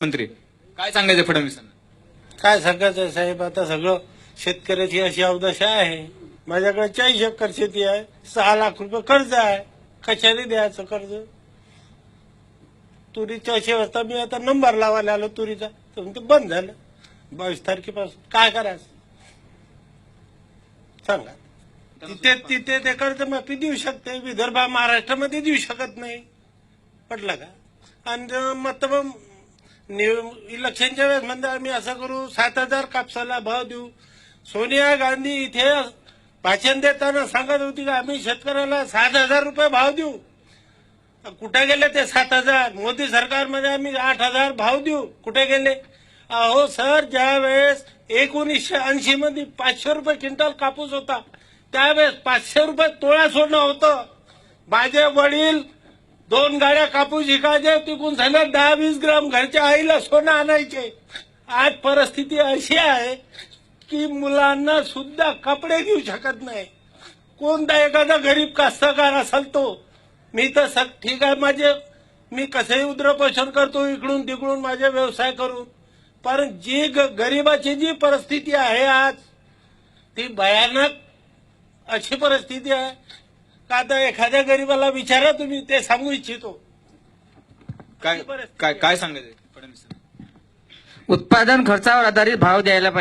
मंत्री काय सांगायचं फडणवीसांना? काय सांगायचं साहेब आता सगळं शेतकऱ्याची अशी अवदशा आहे. माझ्याकडे चाळीस एकर शेती आहे सहा लाख रुपये कर्ज आहे. कशाने द्यायचं कर्ज? तुरीच्या अशी वाजता मी आता नंबर लावायला आलो तुरीचा तर ते बंद झालं. बावीस तारखेपासून काय करायचं? सांगा. तिथे तिथे ते कर्ज माफी देऊ शकते विदर्भ महाराष्ट्रामध्ये देऊ शकत नाही. पटलं का? आणि मग इलेक्शनच्या वेळेस म्हणजे आम्ही असं करू सात हजार कापसाला भाव देऊ. सोनिया गांधी इथे भाषण देताना सांगत होती का आम्ही शेतकऱ्याला सात हजार रुपये भाव देऊ. कुठे गेले ते सात हजार? मोदी सरकारमध्ये आम्ही आठ हजार भाव देऊ. कुठे गेले? अहो सर ज्या वेळेस एकोणीसशे ऐंशी मध्ये पाचशे रुपये क्विंटल कापूस होता त्यावेळेस पाचशे रुपये तोळा सोडणं होतं. माझे वडील दोन गाड्या कापूस शिकायचे तिकून झाल्या दहा वीस ग्राम घरच्या आईला सोनं आणायचे. आज परिस्थिती अशी आहे की मुलांना सुद्धा कपडे घेऊ शकत नाही. कोणता एखादा गरीब कास्तकार असेल तो मी तर सग ठीक आहे माझे मी कसंही उद्रपोषण करतो इकडून तिकडून माझे व्यवसाय करून. पण जी ग- गरिबाची जी परिस्थिती आहे आज ती भयानक अशी परिस्थिती आहे का आता एखाद्या गरीबाला विचारा तुम्ही ते सांगू इच्छितो. काय काय काय सांगायचं फडणवीसांना उत्पादन खर्चावर आधारित भाव द्यायला पाहिजे.